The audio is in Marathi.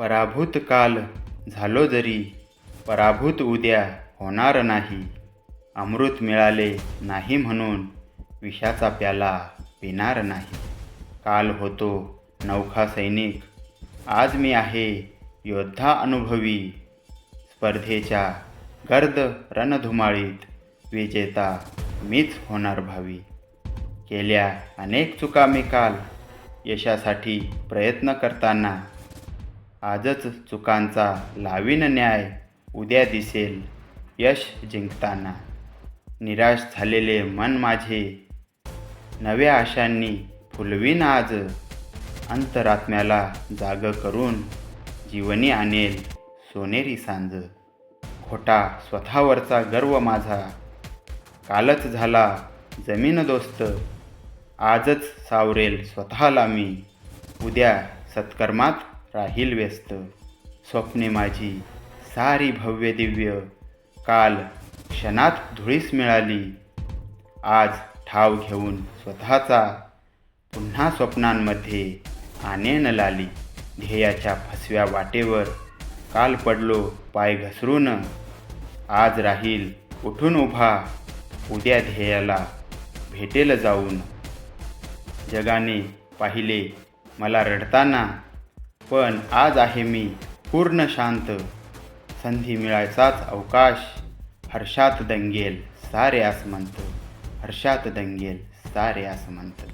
पराभूत काल झालो जरी पराभूत उद्या होणार नाही. अमृत मिळाले नाही म्हणून विषाचा प्याला पिणार नाही. काल होतो नौखा सैनिक आज मी आहे योद्धा अनुभवी. स्पर्धेच्या गर्द रणधुमाळीत विजेता मीच होणार भावी. केल्या अनेक चुका मी काल यशासाठी प्रयत्न करताना आजच चुकांचा लावीन न्याय उद्या दिसेल. यश जिंकताना. निराश झालेले मन माझे. नव्या आशांनी फुलवीन आज. अंतरात्म्याला जाग करून जीवनी आणेल सोनेरी सांज. खोटा स्वतःवरचा गर्व माझा. कालच झाला जमीन दोस्त. आजच सावरेल स्वतःला मी. उद्या सत्कर्मात राहील व्यस्त. स्वप्ने माझी सारी भव्य दिव्य. काल क्षणात धुळीस मिळाली. आज ठाव घेऊन स्वतःचा पुन्हा स्वप्नांमध्ये आनेन लाली. ध्येयाच्या फसव्या वाटेवर काल पडलो पाय घसरून. आज राहील उठून उभा उद्या ध्येयाला भेटेल जाऊन. जगाने पाहिले मला रडताना पण आज आहे मी पूर्ण शांत. संधी मिळायचाच अवकाश. हर्षात दंगेल सारे आसमंत. हर्षात दंगेल सारे आसमंत.